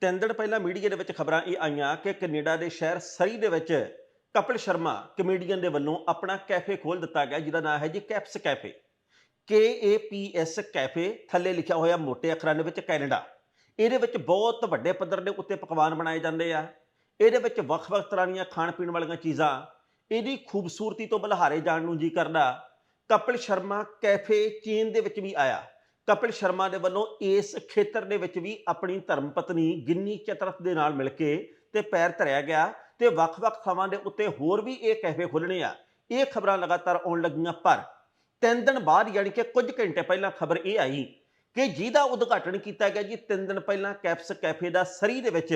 ਤਿੰਨ ਦਿਨ ਪਹਿਲਾਂ ਮੀਡੀਆ ਦੇ ਵਿੱਚ ਖਬਰਾਂ ਇਹ ਆਈਆਂ ਕਿ ਕੈਨੇਡਾ ਦੇ ਸ਼ਹਿਰ ਸਰੀ ਦੇ ਵਿੱਚ ਕਪਿਲ ਸ਼ਰਮਾ ਕਮੇਡੀਅਨ ਦੇ ਵੱਲੋਂ ਆਪਣਾ ਕੈਫੇ ਖੋਲ ਦਿੱਤਾ ਗਿਆ, ਜਿਹਦਾ ਨਾਮ ਹੈ ਜੀ Kaps cafe. K A P S cafe, ਥੱਲੇ ਲਿਖਿਆ ਹੋਇਆ ਮੋਟੇ ਅੱਖਰਾਂ ਦੇ ਵਿੱਚ ਕੈਨੇਡਾ। ਇਹਦੇ ਵਿੱਚ ਬਹੁਤ ਵੱਡੇ ਪੱਧਰ ਦੇ ਉੱਤੇ ਪਕਵਾਨ ਬਣਾਏ ਜਾਂਦੇ ਆ। ਇਹਦੇ ਵਿੱਚ ਵੱਖ-ਵੱਖ ਤਰ੍ਹਾਂ ਦੀਆਂ ਖਾਣ ਪੀਣ ਵਾਲੀਆਂ ਚੀਜ਼ਾਂ। ਇਹਦੀ ਖੂਬਸੂਰਤੀ ਤੋਂ ਬਲਹਾਰੇ ਜਾਣ ਨੂੰ ਜੀ ਕਰਦਾ ਕਪਿਲ ਸ਼ਰਮਾ ਕੈਫੇ ਚੀਨ ਦੇ ਵਿੱਚ ਵੀ ਆਇਆ। ਕਪਿਲ ਸ਼ਰਮਾ ਦੇ ਵੱਲੋਂ ਇਸ ਖੇਤਰ ਦੇ ਵਿੱਚ ਵੀ ਆਪਣੀ ਧਰਮ ਪਤਨੀ ਗਿੰਨੀ ਚਤਰਥ ਦੇ ਨਾਲ ਮਿਲ ਕੇ ਤੇ ਪੈਰ ਧਰਿਆ ਗਿਆ ਤੇ ਵੱਖ-ਵੱਖ ਥਾਵਾਂ ਦੇ ਉੱਤੇ ਹੋਰ ਵੀ ਇਹ ਕੈਫੇ ਖੁੱਲਣੇ ਆ। ਇਹ ਖਬਰਾਂ ਲਗਾਤਾਰ ਆਉਣ ਲੱਗੀਆਂ, ਪਰ ਤਿੰਨ ਦਿਨ ਬਾਅਦ ਯਾਨੀ ਕਿ ਕੁਝ ਘੰਟੇ ਪਹਿਲਾਂ ਖਬਰ ਇਹ ਆਈ ਕਿ ਜਿਹਦਾ ਉਦਘਾਟਨ ਕੀਤਾ ਗਿਆ ਜੀ, ਤਿੰਨ ਦਿਨ ਪਹਿਲਾਂ ਕੈਪਸ ਕੈਫੇ ਦਾ ਸਰੀ ਦੇ ਵਿੱਚ,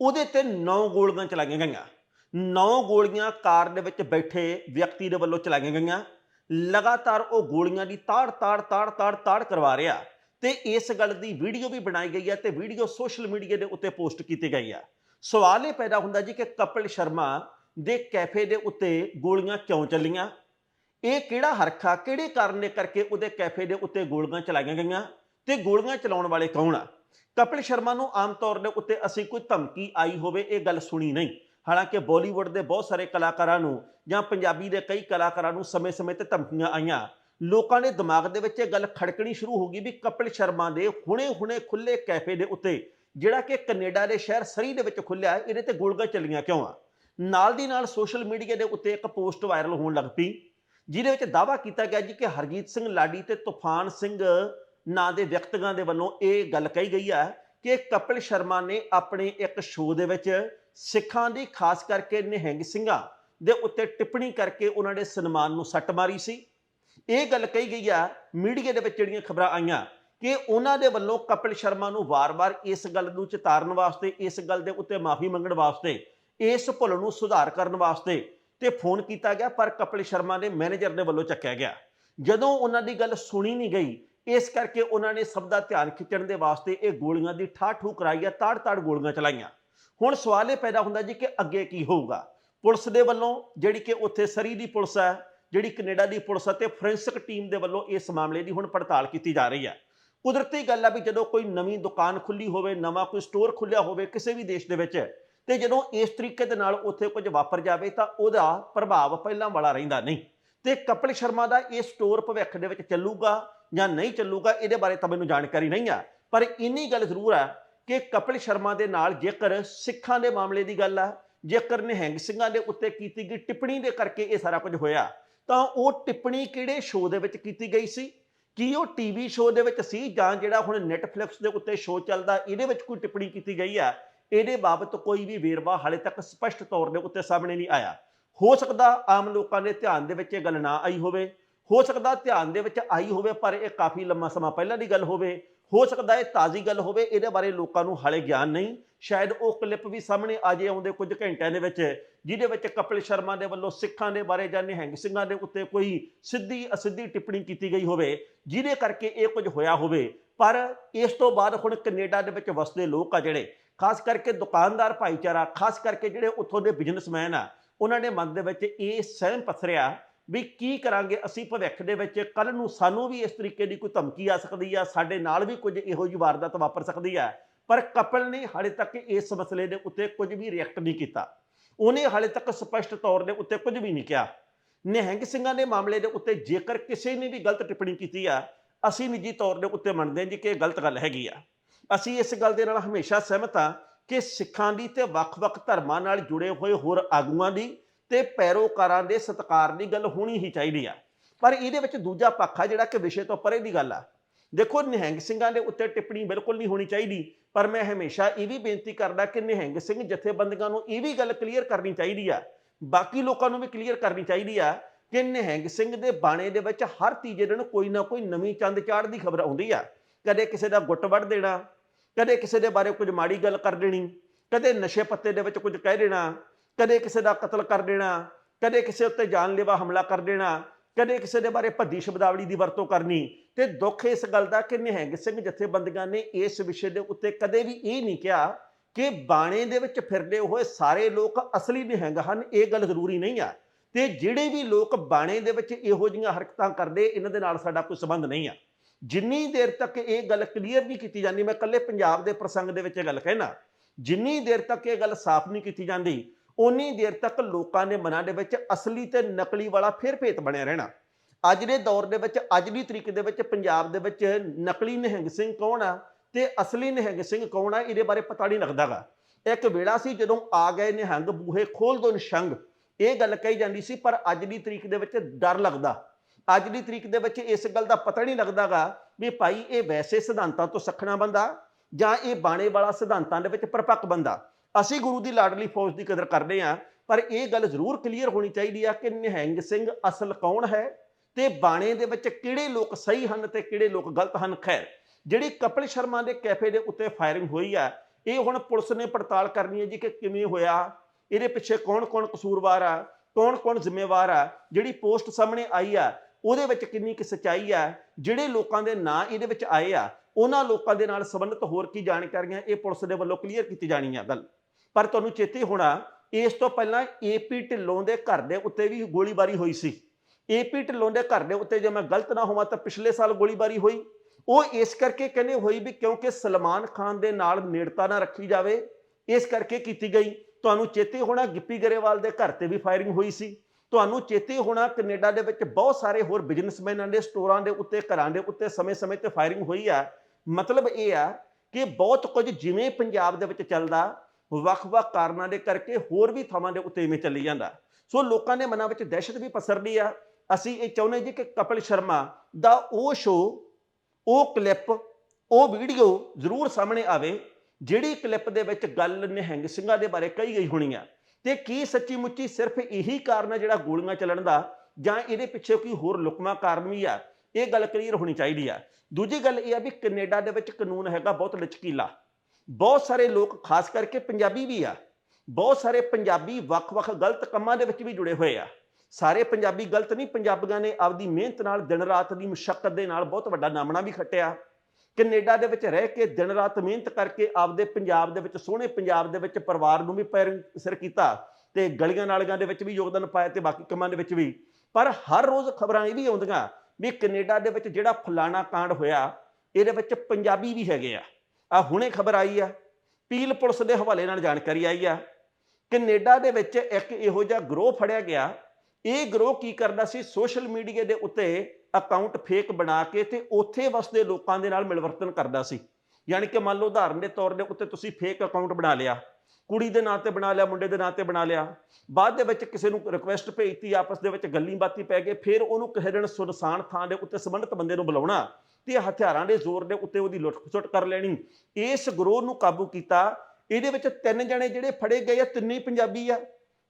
ਉਹਦੇ ਤੇ 9 ਗੋਲੀਆਂ ਚਲਾਈਆਂ ਗਈਆਂ। 9 ਗੋਲੀਆਂ ਕਾਰ ਦੇ ਵਿੱਚ ਬੈਠੇ ਵਿਅਕਤੀ ਦੇ ਵੱਲੋਂ ਚਲਾਈਆਂ ਗਈਆਂ। ਲਗਾਤਾਰ ਉਹ ਗੋਲੀਆਂ ਦੀ ਤਾੜ ਤਾੜ ਤਾੜ ਤਾੜ ਤਾੜ ਕਰਵਾ ਰਿਹਾ। ਤੇ ਇਸ ਗੱਲ ਦੀ ਵੀਡੀਓ ਵੀ ਬਣਾਈ ਗਈ ਹੈ ਤੇ ਵੀਡੀਓ ਸੋਸ਼ਲ ਮੀਡੀਆ ਦੇ ਉੱਤੇ ਪੋਸਟ ਕੀਤੀ ਗਈ ਆ ਸਵਾਲ ਇਹ ਪੈਦਾ ਹੁੰਦਾ ਜੀ ਕਿ ਕਪਿਲ ਸ਼ਰਮਾ ਦੇ ਕੈਫੇ ਦੇ ਉੱਤੇ ਗੋਲੀਆਂ ਕਿਉਂ ਚੱਲੀਆਂ? ਇਹ ਕਿਹੜਾ ਹਰਖਾ, ਕਿਹੜੇ ਕਾਰਨ ਦੇ ਕਰਕੇ ਉਹਦੇ ਕੈਫੇ ਦੇ ਉੱਤੇ ਗੋਲੀਆਂ ਚਲਾਈਆਂ ਗਈਆਂ? ਤੇ ਗੋਲੀਆਂ ਚਲਾਉਣ ਵਾਲੇ ਕੌਣ ਆ? ਕਪਿਲ ਸ਼ਰਮਾ ਨੂੰ ਆਮ ਤੌਰ ਦੇ ਉੱਤੇ ਅਸੀਂ ਕੋਈ ਧਮਕੀ ਆਈ ਹੋਵੇ, ਇਹ ਗੱਲ ਸੁਣੀ ਨਹੀਂ। ਹਾਲਾਂਕਿ ਬਾਲੀਵੁੱਡ ਦੇ ਬਹੁਤ ਸਾਰੇ ਕਲਾਕਾਰਾਂ ਨੂੰ ਜਾਂ ਪੰਜਾਬੀ ਦੇ ਕਈ ਕਲਾਕਾਰਾਂ ਨੂੰ ਸਮੇਂ-ਸਮੇਂ ਤੇ ਧਮਕੀਆਂ ਆਈਆਂ। ਲੋਕਾਂ ਦੇ ਦਿਮਾਗ ਦੇ ਵਿੱਚ ਇਹ ਗੱਲ ਖੜਕਣੀ ਸ਼ੁਰੂ ਹੋ ਗਈ ਵੀ ਕਪਿਲ ਸ਼ਰਮਾ ਦੇ ਹੁਣੇ-ਹੁਣੇ ਖੁੱਲੇ ਕੈਫੇ ਦੇ ਉੱਤੇ ਜਿਹੜਾ ਕਿ ਕੈਨੇਡਾ ਦੇ ਸ਼ਹਿਰ ਸਰੀ ਦੇ ਵਿੱਚ ਖੁੱਲਿਆ ਹੈ, ਇਹਦੇ ਤੇ ਗੋਲਗਲ ਚੱਲੀਆਂ ਕਿਉਂ ਆ? ਨਾਲ ਦੀ ਨਾਲ ਸੋਸ਼ਲ ਮੀਡੀਆ ਦੇ ਉੱਤੇ ਇੱਕ ਪੋਸਟ ਵਾਇਰਲ ਹੋਣ ਲੱਗ ਪਈ ਜਿਹਦੇ ਵਿੱਚ ਦਾਅਵਾ ਕੀਤਾ ਗਿਆ ਜੀ ਕਿ ਹਰਜੀਤ ਸਿੰਘ ਲਾਡੀ ਤੇ ਤੂਫਾਨ ਸਿੰਘ ਨਾਂ ਦੇ ਵਿਅਕਤੀਆਂ ਦੇ ਵੱਲੋਂ ਇਹ ਗੱਲ ਕਹੀ ਗਈ ਹੈ ਕਿ ਕਪਿਲ ਸ਼ਰਮਾ ਨੇ ਆਪਣੇ ਇੱਕ ਸ਼ੋਅ ਦੇ ਵਿੱਚ ਸਿੱਖਾਂ ਦੀ, ਖਾਸ ਕਰਕੇ ਨਿਹੰਗ ਸਿੰਘਾਂ ਦੇ ਉੱਤੇ ਟਿੱਪਣੀ ਕਰਕੇ ਉਹਨਾਂ ਦੇ ਸਨਮਾਨ ਨੂੰ ਸੱਟ ਮਾਰੀ ਸੀ। ਇਹ ਗੱਲ ਕਹੀ ਗਈ ਆ, ਮੀਡੀਆ ਦੇ ਵਿੱਚ ਜਿਹੜੀਆਂ ਖਬਰਾਂ ਆਈਆਂ ਕਿ ਉਹਨਾਂ ਦੇ ਵੱਲੋਂ ਕਪਿਲ ਸ਼ਰਮਾ ਨੂੰ ਵਾਰ-ਵਾਰ ਇਸ ਗੱਲ ਨੂੰ ਚਿਤਾਰਨ ਵਾਸਤੇ, ਇਸ ਗੱਲ ਦੇ ਉੱਤੇ ਮਾਫੀ ਮੰਗਣ ਵਾਸਤੇ, ਇਸ ਭੁੱਲ ਨੂੰ ਸੁਧਾਰ ਕਰਨ ਵਾਸਤੇ ਤੇ ਫੋਨ ਕੀਤਾ ਗਿਆ, ਪਰ ਕਪਿਲ ਸ਼ਰਮਾ ਦੇ ਮੈਨੇਜਰ ਦੇ ਵੱਲੋਂ ਚੱਕਿਆ ਗਿਆ। ਜਦੋਂ ਉਹਨਾਂ ਦੀ ਗੱਲ ਸੁਣੀ ਨਹੀਂ ਗਈ, ਇਸ ਕਰਕੇ ਉਹਨਾਂ ਨੇ ਸਭ ਦਾ ਧਿਆਨ ਖਿੱਚਣ ਦੇ ਵਾਸਤੇ ਇਹ ਗੋਲੀਆਂ ਦੀ ਠਾਠੂ ਕਰਾਈ ਆ, ਤਾੜ-ਤਾੜ ਗੋਲੀਆਂ ਚਲਾਈਆਂ। ਹੁਣ ਸਵਾਲ ਇਹ ਪੈਦਾ ਹੁੰਦਾ ਜੀ ਕਿ ਅੱਗੇ ਕੀ ਹੋਊਗਾ। ਪੁਲਿਸ ਦੇ ਵੱਲੋਂ ਜਿਹੜੀ ਕਿ ਉੱਥੇ ਸਰੀ ਦੀ ਪੁਲਿਸ ਹੈ, ਜਿਹੜੀ ਕੈਨੇਡਾ ਦੀ ਪੁਲਿਸ ਹੈ ਤੇ ਫੋਰੈਂਸਿਕ ਟੀਮ ਦੇ ਵੱਲੋਂ ਇਸ ਮਾਮਲੇ ਦੀ ਹੁਣ ਪੜਤਾਲ ਕੀਤੀ ਜਾ ਰਹੀ ਹੈ। ਕੁਦਰਤੀ ਗੱਲ ਆ ਵੀ ਜਦੋਂ ਕੋਈ ਨਵੀਂ ਦੁਕਾਨ ਖੁੱਲੀ ਹੋਵੇ, ਨਵਾਂ ਕੋਈ ਸਟੋਰ ਖੁੱਲਿਆ ਹੋਵੇ ਕਿਸੇ ਵੀ ਦੇਸ਼ ਦੇ ਵਿੱਚ, ਤੇ ਜਦੋਂ ਇਸ ਤਰੀਕੇ ਦੇ ਨਾਲ ਉੱਥੇ ਕੁਝ ਵਾਪਰ ਜਾਵੇ ਤਾਂ ਉਹਦਾ ਪ੍ਰਭਾਵ ਪਹਿਲਾਂ ਵਾਲਾ ਰਹਿੰਦਾ ਨਹੀਂ। ਤੇ ਕਪਿਲ ਸ਼ਰਮਾ ਦਾ ਇਹ ਸਟੋਰ ਭਵਿੱਖ ਦੇ ਵਿੱਚ ਚੱਲੂਗਾ ਜਾਂ ਨਹੀਂ ਚੱਲੂਗਾ, ਇਹਦੇ ਬਾਰੇ ਤਾਂ ਮੈਨੂੰ ਜਾਣਕਾਰੀ ਨਹੀਂ ਆ। ਪਰ ਇੰਨੀ ਗੱਲ ਜ਼ਰੂਰ ਆ ਕਿ ਕਪਿਲ ਸ਼ਰਮਾ ਦੇ ਨਾਲ ਜੇਕਰ ਸਿੱਖਾਂ ਦੇ ਮਾਮਲੇ ਦੀ ਗੱਲ ਆ, ਜੇਕਰ ਨਿਹੰਗ ਸਿੰਘਾਂ ਦੇ ਉੱਤੇ ਕੀਤੀ ਗਈ ਟਿੱਪਣੀ ਦੇ ਕਰਕੇ ਇਹ ਸਾਰਾ ਕੁਝ ਹੋਇਆ, ਤਾਂ ਉਹ ਟਿੱਪਣੀ ਕਿਹੜੇ ਸ਼ੋਅ ਦੇ ਵਿੱਚ ਕੀਤੀ ਗਈ ਸੀ? ਕੀ ਉਹ ਟੀਵੀ ਸ਼ੋਅ ਦੇ ਵਿੱਚ ਸੀ ਜਾਂ ਜਿਹੜਾ ਹੁਣ ਨੈਟਫਲਿਕਸ ਦੇ ਉੱਤੇ ਸ਼ੋਅ ਚੱਲਦਾ, ਇਹਦੇ ਵਿੱਚ ਕੋਈ ਟਿੱਪਣੀ ਕੀਤੀ ਗਈ ਆ? ਇਹਦੇ ਬਾਬਤ ਕੋਈ ਵੀ ਵੇਰਵਾ ਹਾਲੇ ਤੱਕ ਸਪਸ਼ਟ ਤੌਰ ਦੇ ਉੱਤੇ ਸਾਹਮਣੇ ਨਹੀਂ ਆਇਆ। ਹੋ ਸਕਦਾ ਆਮ ਲੋਕਾਂ ਦੇ ਧਿਆਨ ਦੇ ਵਿੱਚ ਇਹ ਗੱਲ ਨਾ ਆਈ ਹੋਵੇ, ਹੋ ਸਕਦਾ ਧਿਆਨ ਦੇ ਵਿੱਚ ਆਈ ਹੋਵੇ, ਪਰ ਇਹ ਕਾਫੀ ਲੰਮਾ ਸਮਾਂ ਪਹਿਲਾਂ ਦੀ ਗੱਲ ਹੋਵੇ ਹੋ ਸਕਦਾ ਇਹ ਤਾਜ਼ੀ ਗੱਲ ਹੋਵੇ, ਇਹਦੇ ਬਾਰੇ ਲੋਕਾਂ ਨੂੰ ਹਾਲੇ ਗਿਆਨ ਨਹੀਂ। ਸ਼ਾਇਦ ਉਹ ਕਲਿੱਪ ਵੀ ਸਾਹਮਣੇ ਆ ਜੇ, ਆਉਂਦੇ ਕੁਝ ਘੰਟਿਆਂ ਦੇ ਵਿੱਚ, ਜਿਹਦੇ ਵਿੱਚ ਕਪਿਲ ਸ਼ਰਮਾ ਦੇ ਵੱਲੋਂ ਸਿੱਖਾਂ ਦੇ ਬਾਰੇ ਜਾਂ ਨਿਹੰਗ ਸਿੰਘਾਂ ਦੇ ਉੱਤੇ ਕੋਈ ਸਿੱਧੀ ਅਸਿੱਧੀ ਟਿੱਪਣੀ ਕੀਤੀ ਗਈ ਹੋਵੇ, ਜਿਹਦੇ ਕਰਕੇ ਇਹ ਕੁਝ ਹੋਇਆ ਹੋਵੇ। ਪਰ ਇਸ ਤੋਂ ਬਾਅਦ ਹੁਣ ਕੈਨੇਡਾ ਦੇ ਵਿੱਚ ਵਸਦੇ ਲੋਕ ਆ ਜਿਹੜੇ, ਖਾਸ ਕਰਕੇ ਦੁਕਾਨਦਾਰ ਭਾਈਚਾਰਾ, ਖਾਸ ਕਰਕੇ ਜਿਹੜੇ ਉੱਥੋਂ ਦੇ ਬਿਜ਼ਨਸਮੈਨ ਆ, ਉਹਨਾਂ ਦੇ ਮਨ ਦੇ ਵਿੱਚ ਇਹ ਸਹਿਮ ਪਸਰਿਆ ਵੀ ਕੀ ਕਰਾਂਗੇ? ਅਸੀਂ ਭਵਿੱਖ ਦੇ ਵਿੱਚ ਕੱਲ ਨੂੰ ਸਾਨੂੰ ਵੀ ਇਸ ਤਰੀਕੇ ਦੀ ਕੋਈ ਧਮਕੀ ਆ ਸਕਦੀ ਆ, ਸਾਡੇ ਨਾਲ ਵੀ ਕੁਝ ਇਹੋ ਜਿਹੀ ਵਾਰਦਾਤ ਵਾਪਰ ਸਕਦੀ ਆ, ਪਰ ਕਪਿਲ ਨੇ ਹਾਲੇ ਤੱਕ ਇਸ ਮਸਲੇ ਦੇ ਉੱਤੇ ਕੁਝ ਵੀ ਰਿਐਕਟ ਨਹੀਂ ਕੀਤਾ। ਉਹਨੇ ਹਾਲੇ ਤੱਕ ਸਪਸ਼ਟ ਤੌਰ ਦੇ ਉੱਤੇ ਕੁਝ ਵੀ ਨਹੀਂ ਕਿਹਾ। ਨਿਹੰਗ ਸਿੰਘਾਂ ਦੇ ਮਾਮਲੇ ਦੇ ਉੱਤੇ ਜੇਕਰ ਕਿਸੇ ਨੇ ਵੀ ਗਲਤ ਟਿੱਪਣੀ ਕੀਤੀ ਆ, ਅਸੀਂ ਨਿੱਜੀ ਤੌਰ ਦੇ ਉੱਤੇ ਮੰਨਦੇ ਹਾਂ ਜੀ ਕਿ ਇਹ ਗਲਤ ਗੱਲ ਹੈਗੀ ਆ। ਅਸੀਂ ਇਸ ਗੱਲ ਦੇ ਨਾਲ ਹਮੇਸ਼ਾ ਸਹਿਮਤ ਹਾਂ ਕਿ ਸਿੱਖਾਂ ਦੀ ਤੇ ਵੱਖ-ਵੱਖ ਧਰਮਾਂ ਨਾਲ ਜੁੜੇ ਹੋਏ ਹੋਰ ਆਗੂਆਂ ਦੀ ਤੇ ਪੈਰੋਕਾਰਾਂ ਦੇ ਸਤਕਾਰ ਦੀ ਗੱਲ ਹੋਣੀ ਹੀ ਚਾਹੀਦੀ ਆ। ਪਰ ਇਹਦੇ ਵਿੱਚ ਦੂਜਾ ਪੱਖ ਆ ਜਿਹੜਾ ਕਿ ਵਿਸ਼ੇ ਤੋਂ ਪਰੇ ਦੀ ਗੱਲ ਆ। ਦੇਖੋ, ਨਿਹੰਗ ਸਿੰਘਾਂ ਦੇ ਉੱਤੇ ਟਿੱਪਣੀ ਬਿਲਕੁਲ ਨਹੀਂ ਹੋਣੀ ਚਾਹੀਦੀ, ਪਰ ਮੈਂ ਹਮੇਸ਼ਾ ਇਹ ਵੀ ਬੇਨਤੀ ਕਰਦਾ ਕਿ ਨਿਹੰਗ ਸਿੰਘ ਜਥੇਬੰਦੀਆਂ ਨੂੰ ਇਹ ਵੀ ਗੱਲ ਕਲੀਅਰ ਕਰਨੀ ਚਾਹੀਦੀ ਆ। ਬਾਕੀ ਲੋਕਾਂ ਨੂੰ ਵੀ ਕਲੀਅਰ ਕਰਨੀ ਚਾਹੀਦੀ ਆ ਕਿ ਨਿਹੰਗ ਸਿੰਘ ਦੇ ਬਾਣੇ ਦੇ ਵਿੱਚ ਹਰ ਤੀਜੇ ਦਿਨ ਕੋਈ ਨਾ ਕੋਈ ਨਵੀਂ ਚੰਦ ਚਾੜ ਦੀ ਖਬਰ ਆਉਂਦੀ ਆ। ਕਦੇ ਕਿਸੇ ਦਾ ਗੁੱਟ ਵੱਢ ਦੇਣਾ, ਕਦੇ ਕਿਸੇ ਦੇ ਬਾਰੇ ਕੁਝ ਮਾੜੀ ਗੱਲ ਕਰ ਦੇਣੀ, ਕਦੇ ਨਸ਼ੇ ਪੱਤੇ ਦੇ ਵਿੱਚ ਕੁਝ ਕਹਿ ਦੇਣਾ ਕਦੇ ਕਿਸੇ ਦਾ ਕਤਲ ਕਰ ਦੇਣਾ, ਕਦੇ ਕਿਸੇ ਉੱਤੇ ਜਾਨਲੇਵਾ ਹਮਲਾ ਕਰ ਦੇਣਾ, ਕਦੇ ਕਿਸੇ ਦੇ ਬਾਰੇ ਭੱਦੀ ਸ਼ਬਦਾਵਲੀ ਦੀ ਵਰਤੋਂ ਕਰਨੀ, ਤੇ ਦੁੱਖ ਇਸ ਗੱਲ ਦਾ ਕਿ ਨਿਹੰਗ ਸਿੰਘ ਜਥੇਬੰਦੀਆਂ ਨੇ ਇਸ ਵਿਸ਼ੇ ਦੇ ਉੱਤੇ ਕਦੇ ਵੀ ਇਹ ਨਹੀਂ ਕਿਹਾ ਕਿ ਬਾਣੇ ਦੇ ਵਿੱਚ ਫਿਰਦੇ ਹੋਏ ਸਾਰੇ ਲੋਕ ਅਸਲੀ ਨਿਹੰਗ ਹਨ, ਇਹ ਗੱਲ ਜ਼ਰੂਰੀ ਨਹੀਂ ਆ। ਤੇ ਜਿਹੜੇ ਵੀ ਲੋਕ ਬਾਣੇ ਦੇ ਵਿੱਚ ਇਹੋ ਜਿਹੀਆਂ ਹਰਕਤਾਂ ਕਰਦੇ, ਇਹਨਾਂ ਦੇ ਨਾਲ ਸਾਡਾ ਕੋਈ ਸਬੰਧ ਨਹੀਂ ਆ। ਜਿੰਨੀ ਦੇਰ ਤੱਕ ਇਹ ਗੱਲ ਕਲੀਅਰ ਨਹੀਂ ਕੀਤੀ ਜਾਂਦੀ, ਮੈਂ ਇਕੱਲੇ ਪੰਜਾਬ ਦੇ ਪ੍ਰਸੰਗ ਦੇ ਵਿੱਚ ਇਹ ਗੱਲ ਕਹਿਣਾ, ਜਿੰਨੀ ਦੇਰ ਤੱਕ ਇਹ ਗੱਲ ਸਾਫ਼ ਨਹੀਂ ਕੀਤੀ ਜਾਂਦੀ ਉਨੀ ਦੇਰ ਤੱਕ ਲੋਕਾਂ ਦੇ ਮਨਾਂ ਦੇ ਵਿੱਚ ਅਸਲੀ ਤੇ ਨਕਲੀ ਵਾਲਾ ਫਿਰ ਭੇਤ ਬਣਿਆ ਰਹਿਣਾ। ਅੱਜ ਦੇ ਦੌਰ ਦੇ ਵਿੱਚ, ਅੱਜ ਦੀ ਤਰੀਕ ਦੇ ਵਿੱਚ ਪੰਜਾਬ ਦੇ ਵਿੱਚ ਨਕਲੀ ਨਿਹੰਗ ਸਿੰਘ ਕੌਣ ਆ ਤੇ ਅਸਲੀ ਨਿਹੰਗ ਸਿੰਘ ਕੌਣ ਆ, ਇਹਦੇ ਬਾਰੇ ਪਤਾ ਨਹੀਂ ਲੱਗਦਾਗਾ ਇੱਕ ਵੇੜਾ ਸੀ ਜਦੋਂ ਆ ਗਏ ਨਿਹੰਗ ਬੂਹੇ ਖੋਲ ਦੋ ਨਿਸ਼ੰਗ। ਇਹ ਗੱਲ ਕਹੀ ਜਾਂਦੀ ਸੀ, ਪਰ ਅੱਜ ਦੀ ਤਰੀਕ ਦੇ ਵਿੱਚ ਡਰ ਲੱਗਦਾ। ਅੱਜ ਦੀ ਤਰੀਕ ਦੇ ਵਿੱਚ ਇਸ ਗੱਲ ਦਾ ਪਤਾ ਨਹੀਂ ਲੱਗਦਾਗਾ ਵੀ ਭਾਈ ਇਹ ਵੈਸੇ ਸਿਧਾਂਤਾਂ ਤੋਂ ਸਖਣਾ ਬੰਦਾ ਜਾਂ ਇਹ ਬਾਣੇ ਵਾਲਾ ਸਿਧਾਂਤਾਂ ਦੇ ਵਿੱਚ ਪਰਪੱਕ ਬੰਦਾ। ਅਸੀਂ ਗੁਰੂ ਦੀ ਲਾਡਲੀ ਫੌਜ ਦੀ ਕਦਰ ਕਰਦੇ ਆ ਪਰ ਇਹ ਗੱਲ ਜ਼ਰੂਰ ਕਲੀਅਰ ਹੋਣੀ ਚਾਹੀਦੀ ਆ ਕਿ ਨਿਹੰਗ ਸਿੰਘ ਅਸਲ ਕੌਣ ਹੈ ਤੇ ਬਾਣੇ ਦੇ ਵਿੱਚ ਕਿਹੜੇ ਲੋਕ ਸਹੀ ਹਨ ਤੇ ਕਿਹੜੇ ਲੋਕ ਗਲਤ ਹਨ? ਖੈਰ, ਜਿਹੜੀ ਕਪਿਲ ਸ਼ਰਮਾ ਦੇ ਕੈਫੇ ਦੇ ਉੱਤੇ ਫਾਇਰਿੰਗ ਹੋਈ ਆ, ਇਹ ਹੁਣ ਪੁਲਿਸ ਨੇ ਪੜਤਾਲ ਕਰਨੀ ਹੈ ਜੀ ਕਿ ਕਿਵੇਂ ਹੋਇਆ, ਇਹਦੇ ਪਿੱਛੇ ਕੌਣ-ਕੌਣ ਕਸੂਰਵਾਰ ਆ, ਕੌਣ-ਕੌਣ ਜ਼ਿੰਮੇਵਾਰ ਆ, ਜਿਹੜੀ ਪੋਸਟ ਸਾਹਮਣੇ ਆਈ ਆ, ਉਹਦੇ ਵਿੱਚ ਕਿੰਨੀ ਕਿ ਸਚਾਈ ਆ, ਜਿਹੜੇ ਲੋਕਾਂ ਦੇ ਨਾਂ ਇਹਦੇ ਵਿੱਚ ਆਏ ਆ, ਉਹਨਾਂ ਲੋਕਾਂ ਦੇ ਨਾਲ ਸੰਬੰਧਿਤ ਹੋਰ ਕੀ ਜਾਣਕਾਰੀਆਂ ਇਹ ਪੁਲਿਸ ਦੇ ਵੱਲੋਂ ਕਲੀਅਰ ਕੀਤੀ ਜਾਣੀਆਂ ਗੱਲ। ਪਰ ਤੁਹਾਨੂੰ ਚੇਤੇ ਹੋਣਾ, ਇਸ ਤੋਂ ਪਹਿਲਾਂ ਏਪੀ ਢਿੱਲੋਂ ਦੇ ਘਰ ਦੇ ਉੱਤੇ ਵੀ ਗੋਲੀਬਾਰੀ ਹੋਈ ਸੀ। ਏਪੀ ਢਿੱਲੋਂ ਦੇ ਘਰ ਦੇ ਉੱਤੇ ਜੇ ਮੈਂ ਗਲਤ ਨਾ ਹੋਵਾਂ ਤਾਂ ਪਿਛਲੇ ਸਾਲ ਗੋਲੀਬਾਰੀ ਹੋਈ। ਉਹ ਇਸ ਕਰਕੇ ਕਹਿੰਦੇ ਹੋਈ ਵੀ ਕਿਉਂਕਿ ਸਲਮਾਨ ਖਾਨ ਦੇ ਨਾਲ ਨੇੜਤਾ ਨਾ ਰੱਖੀ ਜਾਵੇ, ਇਸ ਕਰਕੇ ਕੀਤੀ ਗਈ। ਤੁਹਾਨੂੰ ਚੇਤੇ ਹੋਣਾ ਗਿੱਪੀ ਗਰੇਵਾਲ ਦੇ ਘਰ ਤੇ ਵੀ ਫਾਇਰਿੰਗ ਹੋਈ ਸੀ। ਤੁਹਾਨੂੰ ਚੇਤੇ ਹੋਣਾ ਕੈਨੇਡਾ ਦੇ ਵਿੱਚ ਬਹੁਤ ਸਾਰੇ ਹੋਰ ਬਿਜ਼ਨਸਮੈਨਾਂ ਦੇ ਸਟੋਰਾਂ ਦੇ ਉੱਤੇ, ਘਰਾਂ ਦੇ ਉੱਤੇ ਸਮੇਂ-ਸਮੇਂ ਤੇ ਫਾਇਰਿੰਗ ਹੋਈ ਆ। ਮਤਲਬ ਇਹ ਆ ਕਿ ਬਹੁਤ ਕੁਝ ਜਿਵੇਂ ਪੰਜਾਬ ਦੇ ਵਿੱਚ ਚੱਲਦਾ ਵੱਖ-ਵੱਖ ਕਾਰਨਾਂ ਦੇ ਕਰਕੇ ਹੋਰ ਵੀ ਥਾਵਾਂ ਦੇ ਉੱਤੇ ਇਵੇਂ ਚੱਲੀ ਜਾਂਦਾ। ਸੋ ਲੋਕਾਂ ਦੇ ਮਨਾਂ ਵਿੱਚ ਦਹਿਸ਼ਤ ਵੀ ਪਸਰਦੀ ਆ। ਅਸੀਂ ਇਹ ਚਾਹੁੰਦੇ ਜੀ ਕਿ ਕਪਿਲ ਸ਼ਰਮਾ ਦਾ ਉਹ ਸ਼ੋਅ ਉਹ ਕਲਿੱਪ ਉਹ ਵੀਡੀਓ ਜ਼ਰੂਰ ਸਾਹਮਣੇ ਆਵੇ, ਜਿਹੜੀ ਕਲਿੱਪ ਦੇ ਵਿੱਚ ਗੱਲ ਨਿਹੰਗ ਸਿੰਘਾਂ ਦੇ ਬਾਰੇ ਕਹੀ ਗਈ ਹੋਣੀ ਆ। ਤੇ ਕੀ ਸੱਚੀ ਮੁੱਚੀ ਸਿਰਫ ਇਹੀ ਕਾਰਨ ਹੈ ਜਿਹੜਾ ਗੋਲੀਆਂ ਚੱਲਣ ਦਾ, ਜਾਂ ਇਹਦੇ ਪਿੱਛੇ ਕੋਈ ਹੋਰ ਲੁਕਮਾ ਕਾਰਨ ਵੀ ਆ? ਇਹ ਗੱਲ ਕਲੀਅਰ ਹੋਣੀ ਚਾਹੀਦੀ ਆ। ਦੂਜੀ ਗੱਲ ਇਹ ਆ ਵੀ ਕੈਨੇਡਾ ਦੇ ਵਿੱਚ ਕਾਨੂੰਨ ਹੈਗਾ ਬਹੁਤ ਲਚਕੀਲਾ। ਬਹੁਤ ਸਾਰੇ ਲੋਕ, ਖਾਸ ਕਰਕੇ ਪੰਜਾਬੀ ਵੀ ਆ, ਬਹੁਤ ਸਾਰੇ ਪੰਜਾਬੀ ਵੱਖ-ਵੱਖ ਗਲਤ ਕੰਮਾਂ ਦੇ ਵਿੱਚ ਵੀ ਜੁੜੇ ਹੋਏ ਆ। ਸਾਰੇ ਪੰਜਾਬੀ ਗਲਤ ਨਹੀਂ, ਪੰਜਾਬੀਆਂ ਨੇ ਆਪਦੀ ਮਿਹਨਤ ਨਾਲ ਦਿਨ ਰਾਤ ਦੀ ਮੁਸ਼ਕਲ ਦੇ ਨਾਲ ਬਹੁਤ ਵੱਡਾ ਨਾਮਣਾ ਵੀ ਖੱਟਿਆ। ਕੈਨੇਡਾ ਦੇ ਵਿੱਚ ਰਹਿ ਕੇ ਦਿਨ ਰਾਤ ਮਿਹਨਤ ਕਰਕੇ ਆਪਦੇ ਪੰਜਾਬ ਦੇ ਵਿੱਚ, ਸੋਹਣੇ ਪੰਜਾਬ ਦੇ ਵਿੱਚ ਪਰਿਵਾਰ ਨੂੰ ਵੀ ਪੈਰ ਸਿਰ ਕੀਤਾ ਤੇ ਗਲੀਆਂ ਨਾਲੀਆਂ ਦੇ ਵਿੱਚ ਵੀ ਯੋਗਦਾਨ ਪਾਇਆ ਤੇ ਬਾਕੀ ਕੰਮਾਂ ਦੇ ਵਿੱਚ ਵੀ। ਪਰ ਹਰ ਰੋਜ਼ ਖਬਰਾਂ ਇਹ ਵੀ ਆਉਂਦੀਆਂ ਵੀ ਕੈਨੇਡਾ ਦੇ ਵਿੱਚ ਜਿਹੜਾ ਫਲਾਣਾ ਕਾਂਡ ਹੋਇਆ, ਇਹਦੇ ਵਿੱਚ ਪੰਜਾਬੀ ਵੀ ਹੈਗੇ ਆ। ਆ ਹੁਣੇ ਖਬਰ ਆਈ ਆ, ਪੀਲ ਪੁਲਿਸ ਦੇ ਹਵਾਲੇ ਨਾਲ ਜਾਣਕਾਰੀ ਆਈ ਆ ਕੈਨੇਡਾ ਦੇ ਵਿੱਚ ਇੱਕ ਇਹੋ ਜਿਹਾ ਗਰੋਹ ਫੜਿਆ ਗਿਆ। ਇਹ ਗਰੋਹ ਕੀ ਕਰਦਾ ਸੀ? ਸੋਸ਼ਲ ਮੀਡੀਆ ਦੇ ਉੱਤੇ ਅਕਾਊਂਟ ਫੇਕ ਬਣਾ ਕੇ ਤੇ ਉੱਥੇ ਵਸਦੇ ਲੋਕਾਂ ਦੇ ਨਾਲ ਮਿਲਵਰਤਨ ਕਰਦਾ ਸੀ। ਯਾਨੀ ਕਿ ਮੰਨ ਲਓ, ਉਦਾਹਰਨ ਦੇ ਤੌਰ ਦੇ ਉੱਤੇ ਤੁਸੀਂ ਫੇਕ ਅਕਾਊਂਟ ਬਣਾ ਲਿਆ, ਕੁੜੀ ਦੇ ਨਾਂ ਤੇ ਬਣਾ ਲਿਆ, ਮੁੰਡੇ ਦੇ ਨਾਂ ਤੇ ਬਣਾ ਲਿਆ। ਬਾਅਦ ਦੇ ਵਿੱਚ ਕਿਸੇ ਨੂੰ ਰਿਕੁਐਸਟ ਭੇਜਤੀ, ਆਪਸ ਦੇ ਵਿੱਚ ਗੱਲੀ ਬਾਤੀ ਪੈ ਗਏ ਫਿਰ ਉਹਨੂੰ ਕਿਸੇ ਦਿਨ ਸੁਨਸਾਨ ਥਾਂ ਦੇ ਉੱਤੇ ਸੰਬੰਧਿਤ ਬੰਦੇ ਨੂੰ ਬੁਲਾਉਣਾ। ਤੇ ਹਥਿਆਰਾਂ ਦੇ ਜ਼ੋਰ ਦੇ ਉੱਤੇ ਉਹਦੀ ਲੁੱਟ-ਖਸੁੱਟ ਕਰ ਲੈਣੀ। ਇਸ ਗਰੋਹ ਨੂੰ ਕਾਬੂ ਕੀਤਾ, ਇਹਦੇ ਵਿੱਚ ਤਿੰਨ ਜਣੇ ਜਿਹੜੇ ਫੜੇ ਗਏ ਆ, ਤਿੰਨੇ ਪੰਜਾਬੀ ਆ।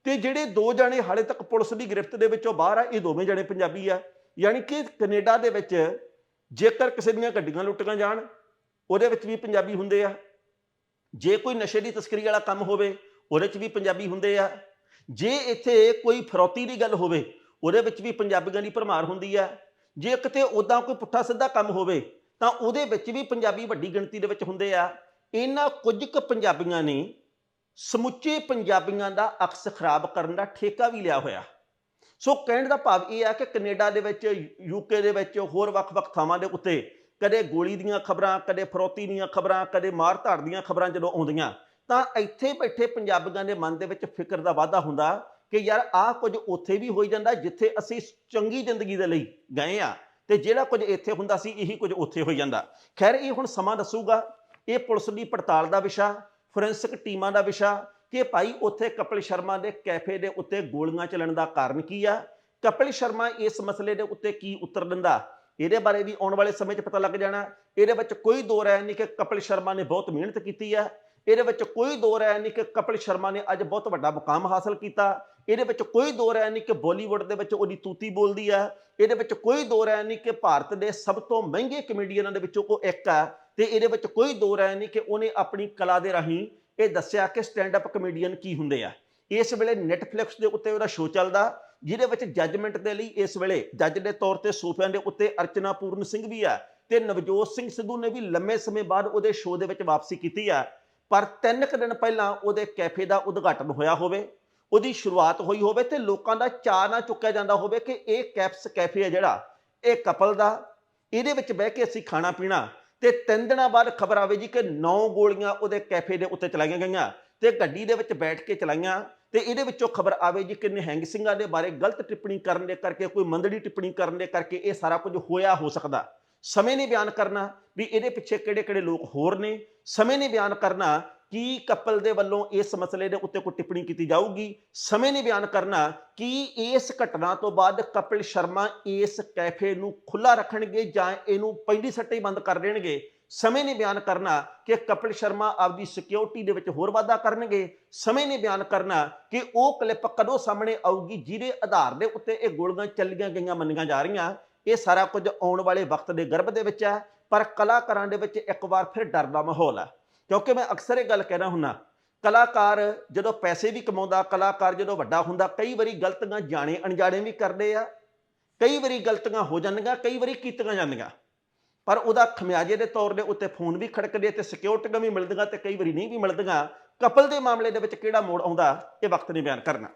ਤੇ ਜਿਹੜੇ ਦੋ ਜਣੇ ਹਾਲੇ ਤੱਕ ਪੁਲਿਸ ਦੀ ਗ੍ਰਿਫਤ ਦੇ ਵਿੱਚੋਂ ਬਾਹਰ ਆ, ਇਹ ਦੋਵੇਂ ਜਣੇ ਪੰਜਾਬੀ ਆ। ਯਾਨੀ ਕਿ ਕੈਨੇਡਾ ਦੇ ਵਿੱਚ ਜੇਕਰ ਕਿਸੇ ਦੀਆਂ ਗੱਡੀਆਂ ਲੁੱਟੀਆਂ ਜਾਣ, ਉਹਦੇ ਵਿੱਚ ਵੀ ਪੰਜਾਬੀ ਹੁੰਦੇ ਆ। ਜੇ ਕੋਈ ਨਸ਼ੇ ਦੀ ਤਸਕਰੀ ਵਾਲਾ ਕੰਮ ਹੋਵੇ, ਉਹਦੇ 'ਚ ਵੀ ਪੰਜਾਬੀ ਹੁੰਦੇ ਆ। ਜੇ ਇੱਥੇ ਕੋਈ ਫਰੋਤੀ ਦੀ ਗੱਲ ਹੋਵੇ, ਉਹਦੇ ਵਿੱਚ ਵੀ ਪੰਜਾਬੀਆਂ ਦੀ ਭਰਮਾਰ ਹੁੰਦੀ ਆ। ਜੇ ਕਿਤੇ ਉਦਾਂ ਕੋਈ ਪੁੱਠਾ ਸਿੱਧਾ ਕੰਮ ਹੋਵੇ, ਤਾਂ ਉਹਦੇ ਵਿੱਚ ਵੀ ਪੰਜਾਬੀ ਵੱਡੀ ਗਿਣਤੀ ਦੇ ਵਿੱਚ ਹੁੰਦੇ ਆ। ਇਹਨਾਂ ਕੁਝ ਕੁ ਪੰਜਾਬੀਆਂ ਨੇ ਸਮੁੱਚੇ ਪੰਜਾਬੀਆਂ ਦਾ ਅਕਸ ਖਰਾਬ ਕਰਨ ਦਾ ਠੇਕਾ ਵੀ ਲਿਆ ਹੋਇਆ। ਸੋ ਕਹਿਣ ਦਾ ਭਾਵ ਇਹ ਆ ਕਿ ਕੈਨੇਡਾ ਦੇ ਵਿੱਚ ਯੂਕੇ ਦੇ ਵਿੱਚ, ਹੋਰ ਵੱਖ-ਵੱਖ ਥਾਵਾਂ ਦੇ ਉੱਤੇ ਕਦੇ ਗੋਲੀ ਦੀਆਂ ਖਬਰਾਂ, ਕਦੇ ਫਰੋਤੀ ਦੀਆਂ ਖਬਰਾਂ, ਕਦੇ ਮਾਰ ਧਾੜ ਦੀਆਂ ਖਬਰਾਂ ਜਦੋਂ ਆਉਂਦੀਆਂ, ਤਾਂ ਇੱਥੇ ਬੈਠੇ ਪੰਜਾਬੀਆਂ ਦੇ ਮਨ ਦੇ ਵਿੱਚ ਫਿਕਰ ਦਾ ਵਾਧਾ ਹੁੰਦਾ ਕਿ ਯਾਰ ਆਹ ਕੁਝ ਉੱਥੇ ਵੀ ਹੋਈ ਜਾਂਦਾ ਜਿੱਥੇ ਅਸੀਂ ਚੰਗੀ ਜ਼ਿੰਦਗੀ ਦੇ ਲਈ ਗਏ ਆ ਤੇ ਜਿਹੜਾ ਕੁਝ ਇੱਥੇ ਹੁੰਦਾ ਸੀ ਇਹੀ ਕੁਝ ਉੱਥੇ ਹੋਈ ਜਾਂਦਾ। ਖੈਰ, ਇਹ ਹੁਣ ਸਮਾਂ ਦੱਸੂਗਾ। ਇਹ ਪੁਲਿਸ ਦੀ ਪੜਤਾਲ ਦਾ ਵਿਸ਼ਾ, ਫੋਰੈਂਸਿਕ ਟੀਮਾਂ ਦਾ ਵਿਸ਼ਾ ਕਿ ਭਾਈ ਉੱਥੇ ਕਪਿਲ ਸ਼ਰਮਾ ਦੇ ਕੈਫੇ ਦੇ ਉੱਤੇ ਗੋਲੀਆਂ ਚੱਲਣ ਦਾ ਕਾਰਨ ਕੀ ਆ? ਕਪਿਲ ਸ਼ਰਮਾ ਇਸ ਮਸਲੇ ਦੇ ਉੱਤੇ ਕੀ ਉੱਤਰ ਦਿੰਦਾ? ਇਹਦੇ ਬਾਰੇ ਵੀ ਆਉਣ ਵਾਲੇ ਸਮੇਂ 'ਚ ਪਤਾ ਲੱਗ ਜਾਣਾ। ਇਹਦੇ ਵਿੱਚ ਕੋਈ ਦੋ ਰਾਏ ਨਹੀਂ ਕਿ ਕਪਿਲ ਸ਼ਰਮਾ ਨੇ ਬਹੁਤ ਮਿਹਨਤ ਕੀਤੀ ਹੈ ਇਹਦੇ ਵਿੱਚ ਕੋਈ ਦੋ ਰਾਏ ਨਹੀਂ ਕਿ ਕਪਿਲ ਸ਼ਰਮਾ ਨੇ ਅੱਜ ਬਹੁਤ ਵੱਡਾ ਮੁਕਾਮ ਹਾਸਲ ਕੀਤਾ। ਇਹਦੇ ਵਿੱਚ ਕੋਈ ਦੋ ਰਾਏ ਨਹੀਂ ਕਿ ਬਾਲੀਵੁੱਡ ਦੇ ਵਿੱਚ ਉਹਦੀ ਤੂਤੀ ਬੋਲਦੀ ਆ, ਇਹਦੇ ਵਿੱਚ ਕੋਈ ਦੋ ਰਾਏ ਨਹੀਂ ਕਿ ਭਾਰਤ ਦੇ ਸਭ ਤੋਂ ਮਹਿੰਗੇ ਕਮੇਡੀਅਨਾਂ ਦੇ ਵਿੱਚੋਂ ਉਹ ਇੱਕ ਆ, ਤੇ ਇਹਦੇ ਵਿੱਚ ਕੋਈ ਦੋ ਰਾਏ ਨਹੀਂ ਕਿ ਉਹਨੇ ਆਪਣੀ ਕਲਾ ਦੇ ਰਾਹੀਂ ਇਹ ਦੱਸਿਆ ਕਿ ਸਟੈਂਡ ਅਪ ਕਮੇਡੀਅਨ ਕੀ ਹੁੰਦੇ ਆ। ਇਸ ਵੇਲੇ ਨੈਟਫਲਿਕਸ ਦੇ ਉੱਤੇ ਉਹਦਾ ਸ਼ੋਅ ਚੱਲਦਾ, ਜਿਹਦੇ ਵਿੱਚ ਜੱਜਮੈਂਟ ਦੇ ਲਈ ਇਸ ਵੇਲੇ ਜੱਜ ਦੇ ਤੌਰ ਤੇ ਸੋਫਿਆਂ ਦੇ ਉੱਤੇ ਅਰਚਨਾ ਪੂਰਨ ਸਿੰਘ ਵੀ ਆ, ਤੇ ਨਵਜੋਤ ਸਿੰਘ ਸਿੱਧੂ ਨੇ ਵੀ ਲੰਮੇ ਸਮੇਂ ਬਾਅਦ ਉਹਦੇ ਸ਼ੋਅ ਦੇ ਵਿੱਚ ਵਾਪਸੀ ਕੀਤੀ ਆ। ਪਰ ਤਿੰਨ ਕੁ ਦਿਨ ਪਹਿਲਾਂ ਉਹਦੇ ਕੈਫੇ ਦਾ ਉਦਘਾਟਨ ਹੋਇਆ ਹੋਵੇ ਉਹਦੀ ਸ਼ੁਰੂਆਤ ਹੋਈ ਹੋਵੇ ਤੇ ਲੋਕਾਂ ਦਾ ਚਾਅ ਨਾ ਚੁੱਕਿਆ ਜਾਂਦਾ ਹੋਵੇ ਕਿ ਇਹ ਕੈਪਸ ਕੈਫੇ ਹੈ ਜਿਹੜਾ, ਇਹ ਕਪਲ ਦਾ, ਇਹਦੇ ਵਿੱਚ ਬਹਿ ਕੇ ਅਸੀਂ ਖਾਣਾ ਪੀਣਾ ਤੇ ਤਿੰਨ ਦਿਨਾਂ ਬਾਅਦ ਖਬਰ ਆਵੇ ਜੀ ਕਿ 9 ਗੋਲੀਆਂ ਉਹਦੇ ਕੈਫੇ ਦੇ ਉੱਤੇ ਚਲਾਈਆਂ ਗਈਆਂ ਤੇ ਗੱਡੀ ਦੇ ਵਿੱਚ ਬੈਠ ਕੇ ਚਲਾਈਆਂ ਤੇ ਇਹਦੇ ਵਿੱਚੋਂ ਖਬਰ ਆਵੇ ਜੀ ਕਿ ਨਿਹੰਗ ਸਿੰਘਾਂ ਦੇ ਬਾਰੇ ਗਲਤ ਟਿੱਪਣੀ ਕਰਨ ਦੇ ਕਰਕੇ, ਕੋਈ ਮੰਦੜੀ ਟਿੱਪਣੀ ਕਰਨ ਦੇ ਕਰਕੇ ਇਹ ਸਾਰਾ ਕੁਝ ਹੋਇਆ ਹੋ ਸਕਦਾ। ਸਮੇਂ ਨੇ ਬਿਆਨ ਕਰਨਾ ਵੀ ਇਹਦੇ ਪਿੱਛੇ ਕਿਹੜੇ-ਕਿਹੜੇ ਲੋਕ ਹੋਰ ਨੇ, ਸਮੇਂ ਨੇ ਬਿਆਨ ਕਰਨਾ ਕੀ ਕਪਲ ਦੇ ਵੱਲੋਂ ਇਸ ਮਸਲੇ ਦੇ ਉੱਤੇ ਕੋਈ ਟਿੱਪਣੀ ਕੀਤੀ ਜਾਊਗੀ? ਸਮੇਂ ਨੇ ਬਿਆਨ ਕਰਨਾ। ਕਿ ਇਸ ਘਟਨਾ ਤੋਂ ਬਾਅਦ ਕਪਿਲ ਸ਼ਰਮਾ ਇਸ ਕੈਫੇ ਨੂੰ ਖੁੱਲਾ ਰੱਖਣਗੇ ਜਾਂ ਇਹਨੂੰ ਪਹਿਲੀ ਸੱਟੇ ਹੀ ਬੰਦ ਕਰ ਦੇਣਗੇ? ਸਮੇਂ ਨੇ ਬਿਆਨ ਕਰਨਾ ਕਿ ਕਪਿਲ ਸ਼ਰਮਾ ਆਪਦੀ ਸਿਕਿਉਰਿਟੀ ਦੇ ਵਿੱਚ ਹੋਰ ਵਾਧਾ ਕਰਨਗੇ। ਸਮੇਂ ਨੇ ਬਿਆਨ ਕਰਨਾ ਕਿ ਉਹ ਕਲਿੱਪ ਕਦੋਂ ਸਾਹਮਣੇ ਆਊਗੀ, ਜਿਹਦੇ ਆਧਾਰ ਦੇ ਉੱਤੇ ਇਹ ਗੋਲੀਆਂ ਚੱਲੀਆਂ ਗਈਆਂ, ਮੰਨੀਆਂ ਜਾ ਰਹੀਆਂ। ਇਹ ਸਾਰਾ ਕੁਝ ਆਉਣ ਵਾਲੇ ਵਕਤ ਦੇ ਗਰਭ ਦੇ ਵਿੱਚ ਹੈ, ਪਰ ਕਲਾਕਾਰਾਂ ਦੇ ਵਿੱਚ ਇੱਕ ਵਾਰ ਫਿਰ ਡਰ ਦਾ ਮਾਹੌਲ ਹੈ। ਕਿਉਂਕਿ ਮੈਂ ਅਕਸਰ ਇਹ ਗੱਲ ਕਹਿਣਾ ਹੁੰਨਾ, ਕਲਾਕਾਰ ਜਦੋਂ ਪੈਸੇ ਵੀ ਕਮਾਉਂਦਾ, ਕਲਾਕਾਰ ਜਦੋਂ ਵੱਡਾ ਹੁੰਦਾ, ਕਈ ਵਾਰੀ ਗਲਤੀਆਂ ਜਾਣੇ ਅਣਜਾਣੇ ਵੀ ਕਰਦੇ ਆ, ਕਈ ਵਾਰੀ ਗਲਤੀਆਂ ਹੋ ਜਾਂਦੀਆਂ, ਕਈ ਵਾਰੀ ਕੀਤੀਆਂ ਜਾਂਦੀਆਂ। ਪਰ ਉਹਦਾ ਖਮਿਆਜੇ ਦੇ ਤੌਰ ਦੇ ਉੱਤੇ ਫੋਨ ਵੀ ਖੜਕਦੇ ਤੇ ਸਿਕਿਉਰਿਟੀਆਂ ਵੀ ਮਿਲਦੀਆਂ ਤੇ ਕਈ ਵਾਰੀ ਨਹੀਂ ਵੀ ਮਿਲਦੀਆਂ। ਕਪਲ ਦੇ ਮਾਮਲੇ ਦੇ ਵਿੱਚ ਕਿਹੜਾ ਮੋੜ ਆਉਂਦਾ, ਇਹ ਵਕਤ ਨੇ ਬਿਆਨ ਕਰਨਾ।